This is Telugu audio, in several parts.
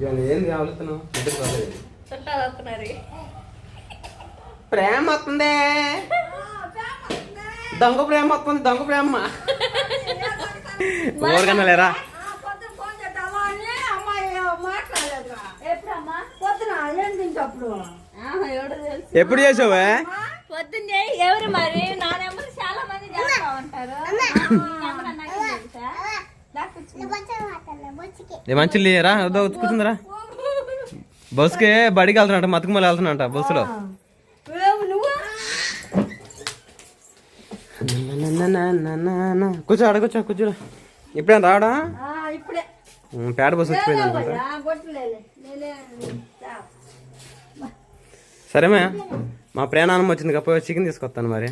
ఇవాళ ఏంది ఆలోచన చుట్టాలు వస్తున్నారు ప్రేమ వస్తుంది. దొంగ ప్రేమ వస్తుంది దొంగ ప్రేమ. ఊరికన్నా లేరా ఎప్పుడు చేసావే? పొద్దున్నే ఎవరు మరి? నా నెంబర్ చాలా మంది చేస్తా ఉంటారు ఈ నెంబర్ నాకు తెలుసా దాకొచ్చు. ఏ మంచి లేరా? వద్దా కూర్చుందిరా. బస్సుకి బడికి వెళ్తున్నట్ట మతుకుమల్లి వెళ్తున్నట్ట బస్సులో. కూర్చో ఆడ కూర్చో కూర్చో. ఇప్పుడేం. రావడా పేడ బస్సు వచ్చిపోయింది అనుకుంటా. సరేమే. మా ప్రేణానం వచ్చింది కాబట్టి చికెన్ తీసుకొస్తాను మరి.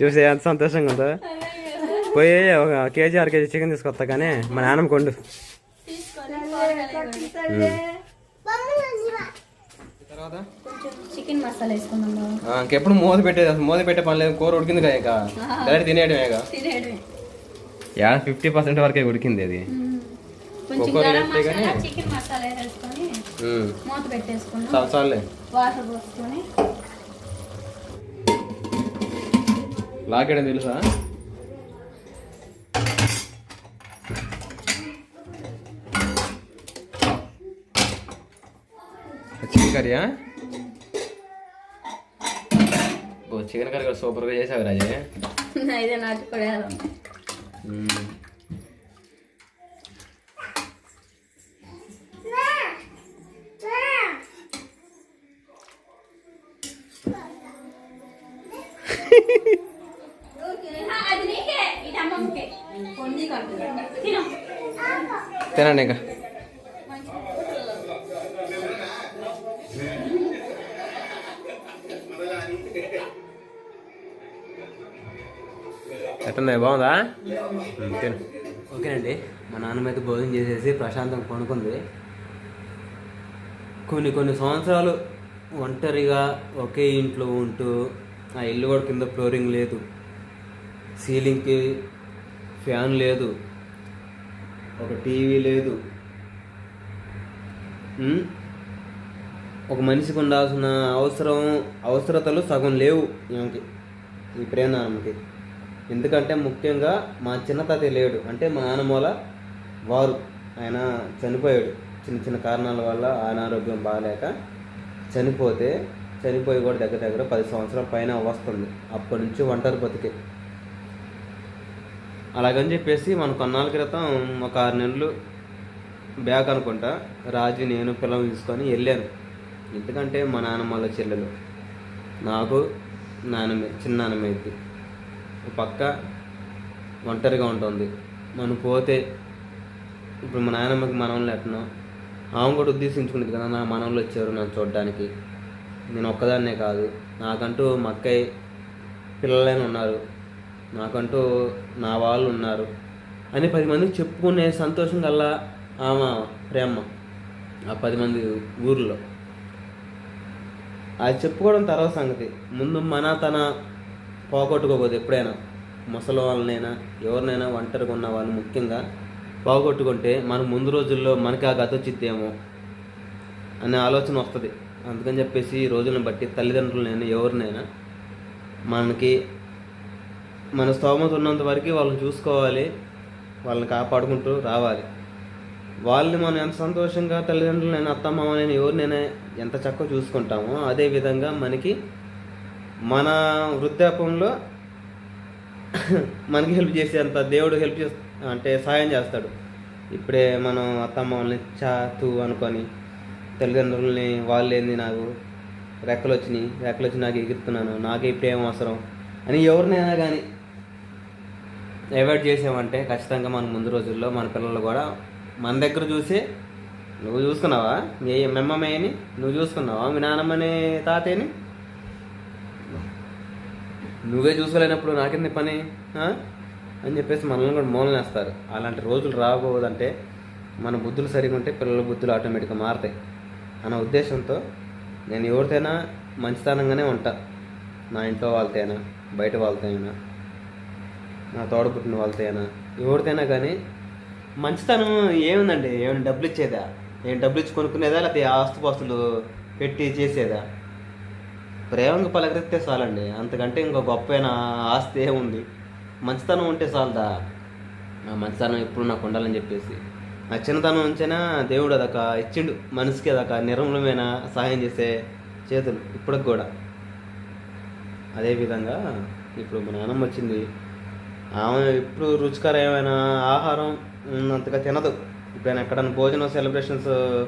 చూసి ఎంత సంతోషంగా ఉందో. పోయి ఒక కేజీ అర కేజీ చికెన్ తీసుకొస్తా కానీ మా నాన్నమ్మ కొండు. చికెన్ మసాలా వేసుకుందాం. ఇంకెప్పుడు మూత పెట్టేది అసలు మూత పెట్టే పని లేదు. కూర ఉడికింది కదా ఇంకా. డైరెక్ట్ తినేయడమే యా ఫిఫ్టీ పర్సెంట్ వరకే ఉడికింది అది. చికెన్ మసాలా వేసుకొని. మూత పెట్టేసుకున్నాం. చాలు వాటర్ పోసుకొని. లాకేయడం తెలుసా? చికెన్ కర్రీయా ఓ చికెన్ కర్రీ కూడా సూపర్గా చేసావు రాజే. ఇదే నాటుకోడే తినండి ఇంకా. ఎట్టుంది బాగుందా? తిను. ఓకేనండి. మా నాన్నమ్మ అయితే భోజనం చేసేసి ప్రశాంతంగా కొనుక్కుంది కొన్ని కొన్ని సంవత్సరాలు ఒంటరిగా ఒకే ఇంట్లో ఉంటూ ఆ ఇల్లు కూడా కింద ఫ్లోరింగ్ లేదు. సీలింగ్కి ఫ్యాన్ లేదు. ఒక టీవీ లేదు. ఒక మనిషికి ఉండాల్సిన అవసరం అవసరతలు సగం లేవు ఈమెకి ఈ ప్రేమకి ఎందుకంటే ముఖ్యంగా మా చిన్న తాతయ్య లేడు అంటే మా నాన్నమూల వారు. ఆయన చనిపోయాడు. చిన్న చిన్న కారణాల వల్ల అనారోగ్యం బాగాలేక చనిపోతే చనిపోయి కూడా దగ్గర దగ్గర పది సంవత్సరాల పైన వస్తుంది. అప్పటి నుంచి ఒంటరి బతికే. అలాగని చెప్పేసి మన కొన్నాళ్ళ క్రితం ఒక ఆరు నెలలు బ్యాక్ అనుకుంటా రాజు నేను పిల్లలు తీసుకొని వెళ్ళాను. ఎందుకంటే మా నాన్నమ్మల చెల్లెలు. నాకు నాన్నమ్మ చిన్న నాన్నమ్మ ఇది పక్క ఒంటరిగా ఉంటుంది. మనం పోతే ఇప్పుడు మా నాయనమ్మకి మనవలు ఎట్టనో ఆమె కూడా ఉద్దేశించుకునేది కదా నా మనవలు వచ్చారు నన్ను చూడడానికి. నేను ఒక్కదాన్నే కాదు. నాకంటూ మా అక్కయ్య పిల్లలైన ఉన్నారు. నాకంటూ నా వాళ్ళు ఉన్నారు అని పది మందికి చెప్పుకునే సంతోషం కల్లా ఆమె ప్రేమ ఆ పది మంది ఊర్లో. అది చెప్పుకోవడం తర్వాత సంగతి. ముందు మన తన పోగొట్టుకోకూడదు ఎప్పుడైనా. ముసలి వాళ్ళనైనా ఎవరినైనా ఒంటరిగా ఉన్న వాళ్ళు ముఖ్యంగా పోగొట్టుకుంటే మనం ముందు రోజుల్లో మనకి ఆ గత వచ్చిద్దేమో అనే ఆలోచన వస్తుంది. అందుకని చెప్పేసి ఈ రోజులను బట్టి తల్లిదండ్రులనైనా ఎవరినైనా మనకి మన స్తోమత ఉన్నంత వరకు వాళ్ళని చూసుకోవాలి వాళ్ళని కాపాడుకుంటూ రావాలి. వాళ్ళని మనం ఎంత సంతోషంగా తల్లిదండ్రులైనా అత్తమ్మని ఎవరినైనా ఎంత చక్కగా చూసుకుంటామో అదే విధంగా మనకి మన వృద్ధాపంలో మనకి హెల్ప్ చేసేంత దేవుడు హెల్ప్ చేస్త అంటే సాయం చేస్తాడు. ఇప్పుడే మనం అత్తమ్మ వాళ్ళని చా తూ అనుకొని తల్లిదండ్రులని వాళ్ళేంది నాకు? రెక్కలు వచ్చినాయి రెక్కలు వచ్చి నాకు ఎగురుతున్నాను నాకే ఇప్పుడు ఏం అవసరం? అని ఎవరినైనా కానీ అవాయిడ్ చేసామంటే ఖచ్చితంగా మన ముందు రోజుల్లో మన పిల్లలు కూడా మన దగ్గర చూసి నువ్వు చూసుకున్నావా? మీ మెమ్మమ్మని నువ్వు చూసుకున్నావా? మీ నాన్నమ్మని తాతయ్యని? నువ్వే చూసుకోలేనప్పుడు నాకెంది పని? అని చెప్పేసి మనల్ని కూడా మూలనేస్తారు అలాంటి రోజులు రాబోదంటే మన బుద్ధులు సరిగా ఉంటే పిల్లల బుద్ధులు ఆటోమేటిక్గా మారతాయి. అన్న ఉద్దేశంతో నేను ఎవరితోనైనా మంచితనంగానే ఉంటా. నా ఇంట్లో వాళ్ళతోనా బయట వాళ్ళతోనా నా తోడబుట్టిన వాళ్ళతోనా ఎవరికైనా కానీ మంచితనం ఏముందండి? ఏమైనా డబ్బులు ఇచ్చేదా? ఏం డబ్బులు ఇచ్చి కొనుక్కునేదా? లేకపోతే ఆస్తుపాస్తులు పెట్టి చేసేదా? ప్రేమకు పలకరిస్తే చాలండి. అంతకంటే ఇంకో గొప్పైన ఆస్తి ఏముంది? మంచితనం ఉంటే చాలదా? నా మంచితనం ఎప్పుడు నాకు ఉండాలని చెప్పేసి. నా చిన్నతనం నుంచైనా దేవుడు అదొక ఇచ్చిండు. మనిషికి అదొక నిర్మలమైన సహాయం చేసే చేతులు ఇప్పటికి కూడా. అదేవిధంగా ఇప్పుడు మా నాన్నమ్మ వచ్చింది. ఆమె ఇప్పుడు రుచికరమైన ఆహారం అంతగా తినదు. ఇప్పుడు ఎక్కడైనా భోజనం సెలబ్రేషన్స్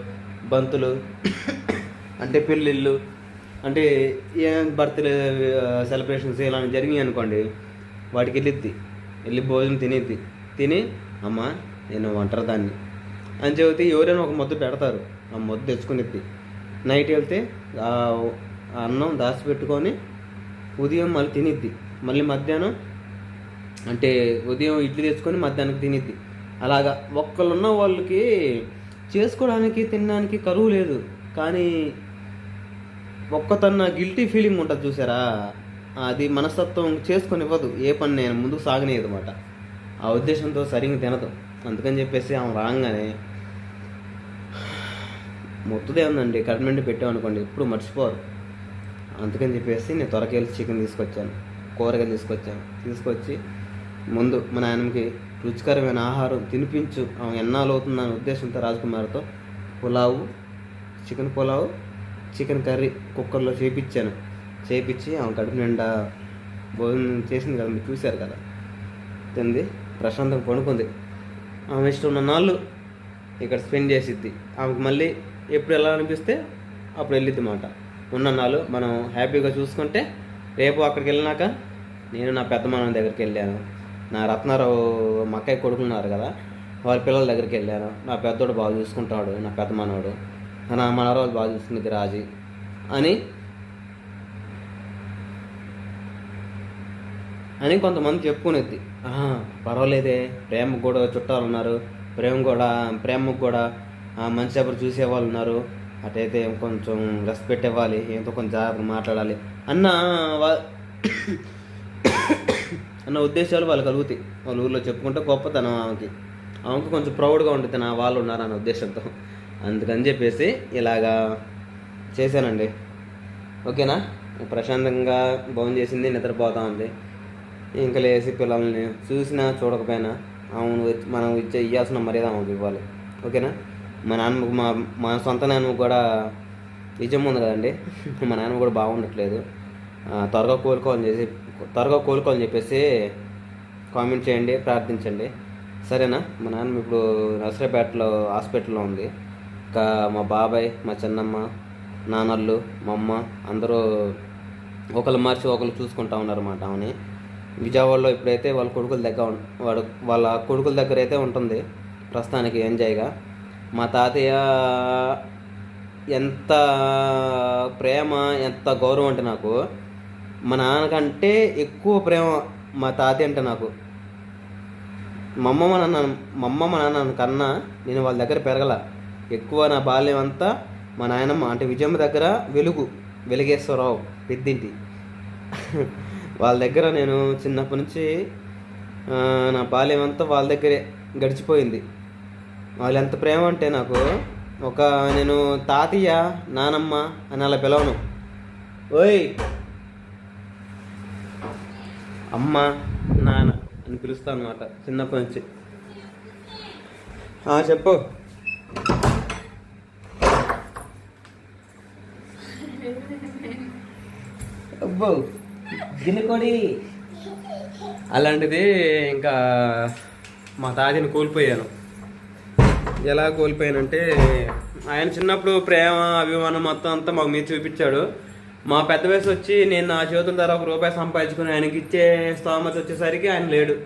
బంతులు అంటే పెళ్ళిళ్ళు అంటే ఏ బర్త్డే సెలబ్రేషన్స్ ఇలా జరిగినాయి అనుకోండి వాటికి వెళ్ళిద్ది. వెళ్ళి భోజనం తినేద్ది. తిని అమ్మ నేను వంటరు దాన్ని. అని చెబితే ఎవరైనా ఒక మొద్దు పెడతారు. ఆ మొద్దు తెచ్చుకునిద్ది. నైట్ వెళ్తే ఆ అన్నం దాచిపెట్టుకొని ఉదయం మళ్ళీ తినిద్ది. మళ్ళీ మధ్యాహ్నం అంటే ఉదయం ఇడ్లీ తెచ్చుకొని మధ్యాహ్నం తినిద్ది. అలాగా ఒక్కళ్ళున్న వాళ్ళకి చేసుకోవడానికి తినడానికి కరువు లేదు. కానీ ఒక్కతన్న గిల్టీ ఫీలింగ్ ఉంటుంది చూసారా? అది మనస్తత్వం చేసుకొని ఇవ్వదు ఏ పని నేను ముందుకు సాగనేది అనమాట ఆ ఉద్దేశంతో సరిగ్గా తినదు. అందుకని చెప్పేసి ఆమె రాగానే మొత్తదే ఉందండి కట్మెంట్ పెట్టామనుకోండి ఎప్పుడు మర్చిపోరు. అందుకని చెప్పేసి నేను త్వరకి వెళ్ళి చికెన్ తీసుకొచ్చాను. కూరగాయలు తీసుకొచ్చాను. తీసుకొచ్చి ముందు మా నాయనకి రుచికరమైన ఆహారం తినిపించు. ఆమె ఎన్నాళ్ళు అవుతుందనే ఉద్దేశంతో రాజకుమార్తో pulao chicken pulao chicken curry కుక్కర్లో చేపించాను చేపించి ఆమె కడుపు నిండా భోజనం చేసింది కదా మీరు చూశారు కదా. తింది ప్రశాంతంగా పడుకుంది. ఆమె ఇష్టం ఉన్న నాళ్ళు ఇక్కడ స్పెండ్ చేసిద్ది. ఆమెకు మళ్ళీ ఎప్పుడు ఎలా అనిపిస్తే అప్పుడు వెళ్ళిద్ది మాట. ఉన్న నాళ్ళు మనం హ్యాపీగా చూసుకుంటే రేపు అక్కడికి వెళ్ళినాక నేను నా పెద్ద దగ్గరికి వెళ్ళాను. నా రత్నారావు మా కొడుకులు కొడుకున్నారు కదా వాళ్ళ పిల్లల దగ్గరికి వెళ్ళాను. నా పెద్దోడు బాగా చూసుకుంటాడు నా పెద్దమానవాడు నా మనవరాలు బాగా చూసుకుంది రాజీ అని అని కొంతమంది చెప్పుకునేది. "ఆహా, పర్వాలేదే ప్రేమకు కూడా చుట్టాలు ఉన్నారు ప్రేమ కూడా ప్రేమకు కూడా ఆ, మంచి ఎవరు చూసేవాళ్ళు ఉన్నారు అటైతే కొంచెం రెస్పెక్ట్ ఇవ్వాలి ఏంతో కొంచెం జాగ్రత్తగా మాట్లాడాలి అన్న అన్న ఉద్దేశాలు వాళ్ళు కలుగుతాయి. వాళ్ళ ఊర్లో చెప్పుకుంటే గొప్పతనం ఆమెకి. ఆమెకి కొంచెం ప్రౌడ్గా ఉంటుంది నా వాళ్ళు ఉన్నారు అన్న ఉద్దేశంతో. అందుకని చెప్పేసి ఇలాగా చేశానండి. ఓకేనా? ప్రశాంతంగా భోజనం చేసింది నిద్రపోతా ఉంది ఇంకా లేసి పిల్లల్ని చూసినా చూడకపోయినా అవును మనం ఇచ్చే ఇవ్వాల్సిన మర్యాద అవును ఇవ్వాలి. ఓకేనా? మా నాన్నకు మా మా సొంత నాన్నకు కూడా నిజం ఉంది కదండి. మా నాన్న కూడా బాగుండట్లేదు. త్వరగా కోలుకోవాలని చేసి త్వరగా కోలుకోవాలని చెప్పేసి కామెంట్ చేయండి ప్రార్థించండి. సరేనా? మా నాన్న ఇప్పుడు నర్సరాపేటలో హాస్పిటల్లో ఉంది. ఇంకా మా బాబాయ్ మా చిన్నమ్మ నాన్నళ్ళు మా అమ్మ అందరూ ఒకళ్ళు మార్చి ఒకళ్ళు చూసుకుంటా ఉన్నారన్నమాట ఆమెని. విజయవాడలో ఇప్పుడైతే వాళ్ళ కొడుకుల దగ్గర వాడు వాళ్ళ కొడుకుల దగ్గర అయితే ఉంటుంది ప్రస్తుతానికి ఎంజాయ్గా. మా తాతయ్య ఎంత ప్రేమ ఎంత గౌరవం అంటే నాకు మా నాన్నకంటే ఎక్కువ ప్రేమ మా తాతయ్య అంటే నాకు. మా అమ్మ మా నాన్న మా అమ్మ మా నాన్న కన్నా నేను వాళ్ళ దగ్గర పెరగల. ఎక్కువ నా బాల్యం అంతా మా నాయనమ్మ అంటే విజయమ్మ దగ్గర వెలుగు వెలిగేశ్వరరావు పెద్దింటి. వాళ్ళ దగ్గర నేను చిన్నప్పటి నుంచి నా బాల్యం అంతా వాళ్ళ దగ్గరే గడిచిపోయింది. వాళ్ళు ఎంత ప్రేమ అంటే నాకు ఒక నేను తాతయ్య నానమ్మ అని అలా పిలవను. ఓయ్ అమ్మ నాన్న అని పిలుస్తాను అనమాట చిన్నప్పటి నుంచి. చెప్పు. అబ్బో గిన్నెకొడి. అలాంటిది ఇంకా మా తాతని కోల్పోయాను. ఎలా కోల్పోయానంటే ఆయన చిన్నప్పుడు ప్రేమ అభిమానం మొత్తం అంతా మాకు మీరు చూపించాడు. మా పెద్ద వయసు వచ్చి నేను నా చేతుల ద్వారా ఒక రూపాయి సంపాదించుకుని ఆయనకి ఇచ్చే స్తోమత వచ్చేసరికి ఆయన లేడు.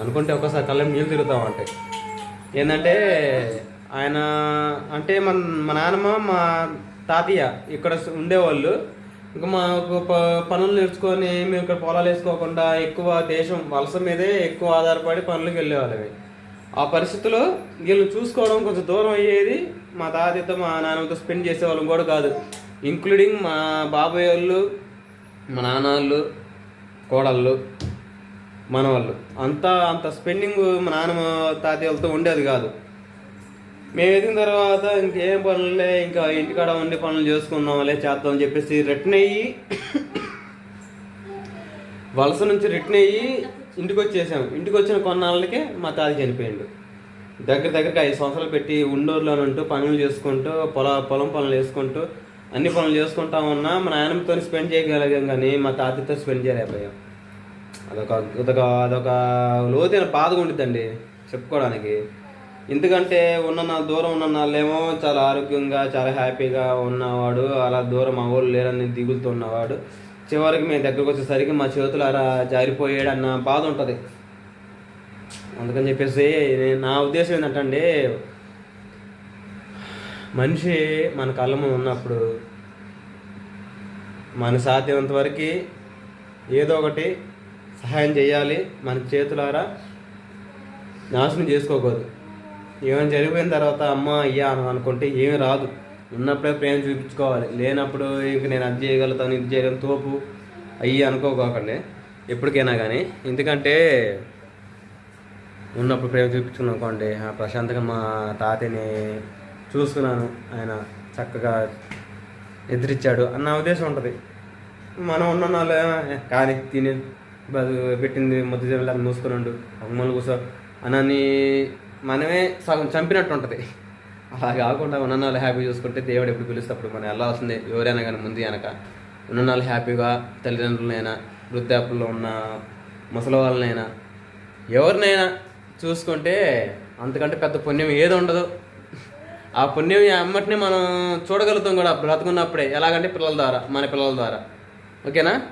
అనుకుంటే ఒకసారి కళ్ళ నీళ్ళు తిరుగుతాం అంటే. ఏంటంటే ఆయన అంటే మన మా నాన్నమ్మ మా తాతయ్య ఇక్కడ ఉండేవాళ్ళు. ఇంకా మాకు ప- పనులు నేర్చుకొని మేము ఇక్కడ పొలాలు వేసుకోకుండా ఎక్కువ దేశం వలస మీదే ఎక్కువ ఆధారపడి పనులకు వెళ్ళేవాళ్ళవి. ఆ పరిస్థితిలో వీళ్ళని చూసుకోవడం కొంచెం దూరం అయ్యేది. మా తాతయ్యతో మా నాన్నతో స్పెండ్ చేసేవాళ్ళం కూడా కాదు. ఇంక్లూడింగ్ మా బాబాయ్ వాళ్ళు మా నాన్న వాళ్ళు కోడళ్ళు మనవాళ్ళు. అంతా అంత స్పెండింగ్ మా నాన్నమ్మ తాతయ్యలతో ఉండేది కాదు. మేము ఎదిగిన తర్వాత ఇంకేం పనులే ఇంకా ఇంటికాడ ఉండి పనులు చేసుకుందాంలే చేద్దాం అని చెప్పేసి రిటర్న్ అయ్యి వలస నుంచి రిటర్న్ అయ్యి ఇంటికి వచ్చేసాం. ఇంటికి వచ్చిన కొన్నాళ్ళకే మా తాత చనిపోయిండు. దగ్గర దగ్గరకి ఐదు సంవత్సరాలు పెట్టి ఉండూరులో ఉంటూ పనులు చేసుకుంటూ పొల పొలం పనులు చేసుకుంటూ అన్ని పనులు చేసుకుంటా ఉన్నా మా నాయనమ్మతో స్పెండ్ చేయగలిగాం కానీ మా తాతతో స్పెండ్ చేయలేకపోయాం అదొక అదొక అదొక లోతైన బాధగా ఉండిద్దండి చెప్పుకోవడానికి. ఎందుకంటే ఉన్న నా దూరం ఉన్న వాళ్ళేమో చాలా ఆరోగ్యంగా చాలా హ్యాపీగా ఉన్నవాడు. అలా దూరం మా ఊళ్ళు లేరని దిగులుతున్నవాడు చివరికి మేము దగ్గరకు వచ్చేసరికి మా చేతులు అలా జారిపోయాడు అన్న బాధ ఉంటుంది. అందుకని చెప్పేసి నేను- నా ఉద్దేశం ఏంటంటే మనిషి మన కళ్ళ ముందు ఉన్నప్పుడు మన సాధ్యమంత వరకు ఏదో ఒకటి సహాయం చేయాలి. మన చేతులారా నాశనం చేసుకోకూడదు. ఏమైనా జరిగిపోయిన తర్వాత అమ్మ అయ్యా అని అనుకుంటే ఏమి రాదు. ఉన్నప్పుడే ప్రేమ చూపించుకోవాలి. లేనప్పుడు ఇంక నేను అది చేయగలుగుతాను ఇది చేయగలను తోపు. అయ్యి అనుకోకండి ఎప్పటికైనా కానీ ఎందుకంటే ఉన్నప్పుడు ప్రేమ చూపించుకున్నాం అనుకోండి ఆ ప్రశాంతంగా మా తాతని చూసుకున్నాను. ఆయన చక్కగా ఎదిరిచ్చాడు అన్న ఉద్దేశం ఉంటుంది. మనం ఉన్న వాళ్ళు కానీ తిని పెట్టింది మధ్య జల్లా మూసుకుని ఉండు. అమ్మలు కూర్చో అనని మనమే సగం చంపినట్టు ఉంటుంది అలా కాకుండా ఉన్న హ్యాపీ చూసుకుంటే దేవుడు ఎప్పుడు పిలుస్తప్పుడు మనం వెళ్ళాల్సిందే ఎవరైనా కానీ ముందు వెనక. ఉన్న హ్యాపీగా తల్లిదండ్రులనైనా వృద్ధాపుల్లో ఉన్న ముసలి వాళ్ళనైనా ఎవరినైనా చూసుకుంటే అంతకంటే పెద్ద పుణ్యం ఏది ఉండదు. ఆ పుణ్యం అమ్మటిని మనం చూడగలుగుతాం కూడా బ్రతుకున్నప్పుడే. ఎలాగంటే పిల్లల ద్వారా మన పిల్లల ద్వారా. ఓకేనా?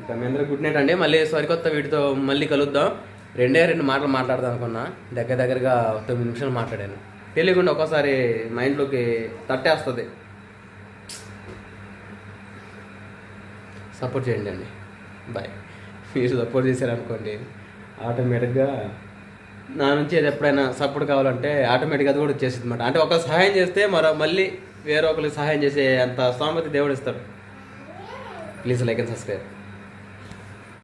ఇంకా మీ అందరూ గుడ్ నైట్ అండి. మళ్ళీ సరికొత్త వీటితో మళ్ళీ కలుద్దాం. రెండే రెండు మాటలు మాట్లాడదాం అనుకున్నా. దగ్గర దగ్గరగా తొమ్మిది నిమిషాలు మాట్లాడాను. తెలియకుండా ఒక్కోసారి మైండ్లోకి తట్టేస్తుంది. సపోర్ట్ చేయండి అండి. బాయ్ మీరు సపోర్ట్ చేశారనుకోండి ఆటోమేటిక్గా నా నుంచి అది ఎప్పుడైనా సపోర్ట్ కావాలంటే ఆటోమేటిక్గా అది కూడా వచ్చేసింది అనమాట అంటే ఒక సహాయం చేస్తే మరో మళ్ళీ వేరే ఒకరికి సహాయం చేసే అంత స్తోమత దేవుడు ఇస్తాడు ప్లీజ్ లైక్ అండ్ సబ్స్క్రైబ్